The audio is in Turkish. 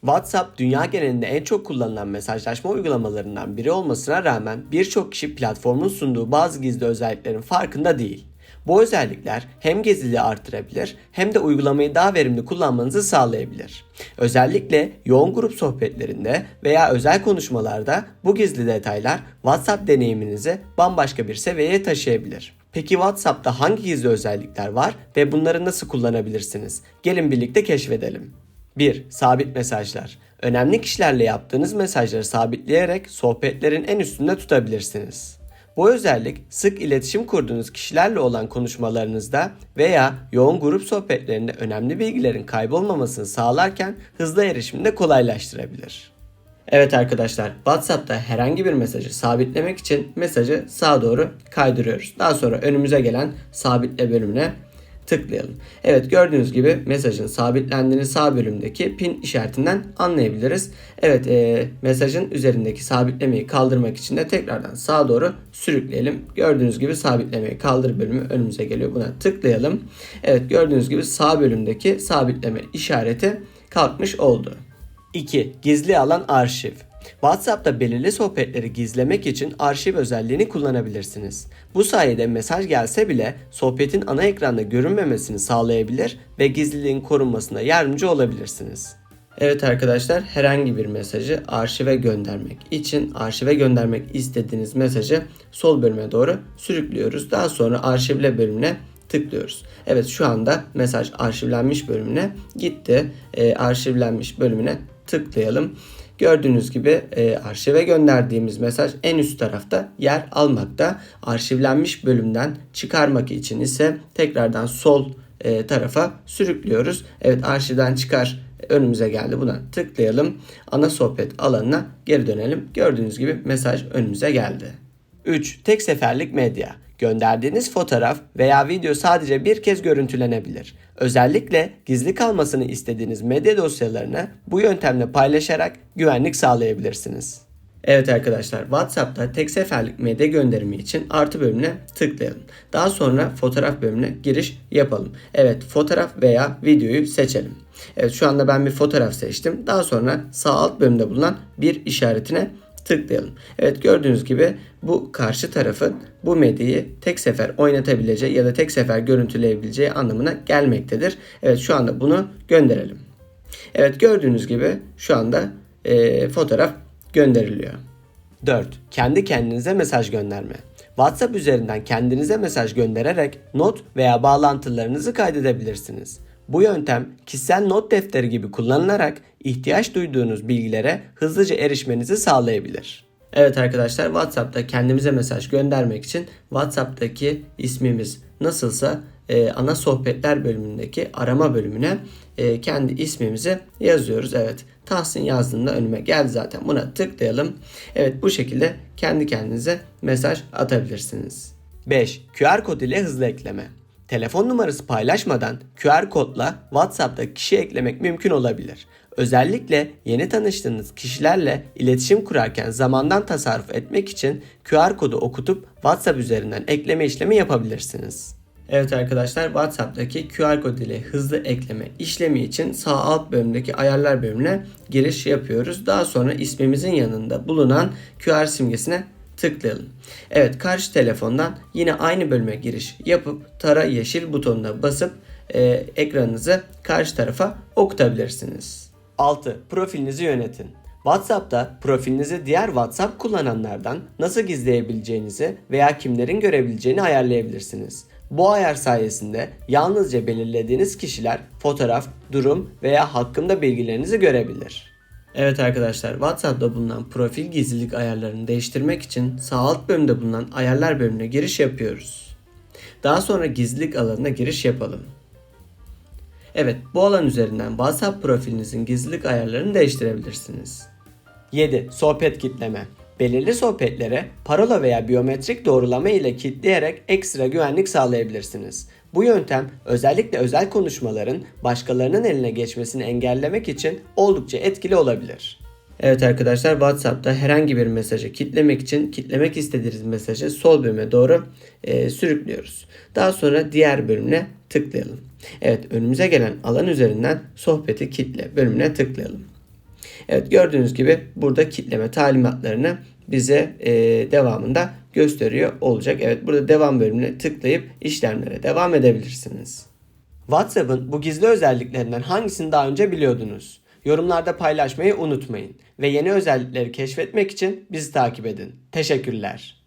WhatsApp dünya genelinde en çok kullanılan mesajlaşma uygulamalarından biri olmasına rağmen birçok kişi platformun sunduğu bazı gizli özelliklerin farkında değil. Bu özellikler hem gizliliği artırabilir hem de uygulamayı daha verimli kullanmanızı sağlayabilir. Özellikle yoğun grup sohbetlerinde veya özel konuşmalarda bu gizli detaylar WhatsApp deneyiminizi bambaşka bir seviyeye taşıyabilir. Peki WhatsApp'ta hangi gizli özellikler var ve bunları nasıl kullanabilirsiniz? Gelin birlikte keşfedelim. 1. Sabit mesajlar. Önemli kişilerle yaptığınız mesajları sabitleyerek sohbetlerin en üstünde tutabilirsiniz. Bu özellik sık iletişim kurduğunuz kişilerle olan konuşmalarınızda veya yoğun grup sohbetlerinde önemli bilgilerin kaybolmamasını sağlarken hızlı erişimi de kolaylaştırabilir. Evet arkadaşlar WhatsApp'ta herhangi bir mesajı sabitlemek için mesajı sağa doğru kaydırıyoruz. Daha sonra önümüze gelen sabitle bölümüne tıklayalım. Evet gördüğünüz gibi mesajın sabitlendiğini sağ bölümdeki pin işaretinden anlayabiliriz. Evet e, mesajın üzerindeki sabitlemeyi kaldırmak için de tekrardan sağa doğru sürükleyelim. Gördüğünüz gibi sabitlemeyi kaldır bölümü önümüze geliyor. Buna tıklayalım. Evet gördüğünüz gibi sağ bölümdeki sabitleme işareti kalkmış oldu. 2. Gizli alan arşiv. WhatsApp'ta belirli sohbetleri gizlemek için arşiv özelliğini kullanabilirsiniz. Bu sayede mesaj gelse bile sohbetin ana ekranda görünmemesini sağlayabilir ve gizliliğin korunmasına yardımcı olabilirsiniz. Evet arkadaşlar herhangi bir mesajı arşive göndermek için arşive göndermek istediğiniz mesajı sol bölüme doğru sürüklüyoruz. Daha sonra arşivle bölümüne tıklıyoruz. Evet şu anda mesaj arşivlenmiş bölümüne gitti. E, arşivlenmiş bölümüne tıklayalım. Gördüğünüz gibi e, arşive gönderdiğimiz mesaj en üst tarafta yer almakta. Arşivlenmiş bölümden çıkarmak için ise tekrardan sol e, tarafa sürüklüyoruz. Evet arşivden çıkar önümüze geldi. Buna tıklayalım. Ana sohbet alanına geri dönelim. Gördüğünüz gibi mesaj önümüze geldi. 3. Tek seferlik medya. Gönderdiğiniz fotoğraf veya video sadece bir kez görüntülenebilir. Özellikle gizli kalmasını istediğiniz medya dosyalarını bu yöntemle paylaşarak güvenlik sağlayabilirsiniz. Evet arkadaşlar WhatsApp'ta tek seferlik medya gönderimi için artı bölümüne tıklayalım. Daha sonra fotoğraf bölümüne giriş yapalım. Evet fotoğraf veya videoyu seçelim. Evet şu anda ben bir fotoğraf seçtim. Daha sonra sağ alt bölümde bulunan bir işaretine tıklayalım. Evet gördüğünüz gibi bu karşı tarafın bu medyayı tek sefer oynatabileceği ya da tek sefer görüntüleyebileceği anlamına gelmektedir. Evet şu anda bunu gönderelim. Evet gördüğünüz gibi şu anda e, fotoğraf gönderiliyor. 4. Kendi kendinize mesaj gönderme. WhatsApp üzerinden kendinize mesaj göndererek not veya bağlantılarınızı kaydedebilirsiniz. Bu yöntem kişisel not defteri gibi kullanılarak ihtiyaç duyduğunuz bilgilere hızlıca erişmenizi sağlayabilir. Evet arkadaşlar WhatsApp'ta kendimize mesaj göndermek için WhatsApp'taki ismimiz nasılsa e, ana sohbetler bölümündeki arama bölümüne e, kendi ismimizi yazıyoruz. Evet Tahsin yazdığında önüme geldi zaten buna tıklayalım. Evet bu şekilde kendi kendinize mesaj atabilirsiniz. 5. QR kod ile hızlı ekleme. Telefon numarası paylaşmadan QR kodla WhatsApp'ta kişi eklemek mümkün olabilir. Özellikle yeni tanıştığınız kişilerle iletişim kurarken zamandan tasarruf etmek için QR kodu okutup WhatsApp üzerinden ekleme işlemi yapabilirsiniz. Evet arkadaşlar WhatsApp'taki QR kod ile hızlı ekleme işlemi için sağ alt bölümdeki ayarlar bölümüne giriş yapıyoruz. Daha sonra ismimizin yanında bulunan QR simgesine tıklayalım. Evet karşı telefondan yine aynı bölüme giriş yapıp tara yeşil butonuna basıp e, ekranınızı karşı tarafa okutabilirsiniz. 6. Profilinizi yönetin. WhatsApp'ta profilinizi diğer WhatsApp kullananlardan nasıl gizleyebileceğinizi veya kimlerin görebileceğini ayarlayabilirsiniz. Bu ayar sayesinde yalnızca belirlediğiniz kişiler fotoğraf, durum veya hakkında bilgilerinizi görebilir. Evet arkadaşlar WhatsApp'ta bulunan profil gizlilik ayarlarını değiştirmek için sağ alt bölümde bulunan ayarlar bölümüne giriş yapıyoruz. Daha sonra gizlilik alanına giriş yapalım. Evet bu alan üzerinden WhatsApp profilinizin gizlilik ayarlarını değiştirebilirsiniz. 7. Sohbet kitleme. Belirli sohbetlere parola veya biyometrik doğrulama ile kilitleyerek ekstra güvenlik sağlayabilirsiniz. Bu yöntem özellikle özel konuşmaların başkalarının eline geçmesini engellemek için oldukça etkili olabilir. Evet arkadaşlar WhatsApp'ta herhangi bir mesajı kitlemek için kitlemek istediğiniz mesajı sol bölüme doğru e, sürüklüyoruz. Daha sonra diğer bölümüne tıklayalım. Evet önümüze gelen alan üzerinden sohbeti kitle bölümüne tıklayalım. Evet gördüğünüz gibi burada kitleme talimatlarını bize e, devamında gösteriyor olacak. Evet burada devam bölümüne tıklayıp işlemlere devam edebilirsiniz. WhatsApp'ın bu gizli özelliklerinden hangisini daha önce biliyordunuz? Yorumlarda paylaşmayı unutmayın ve yeni özellikleri keşfetmek için bizi takip edin. Teşekkürler.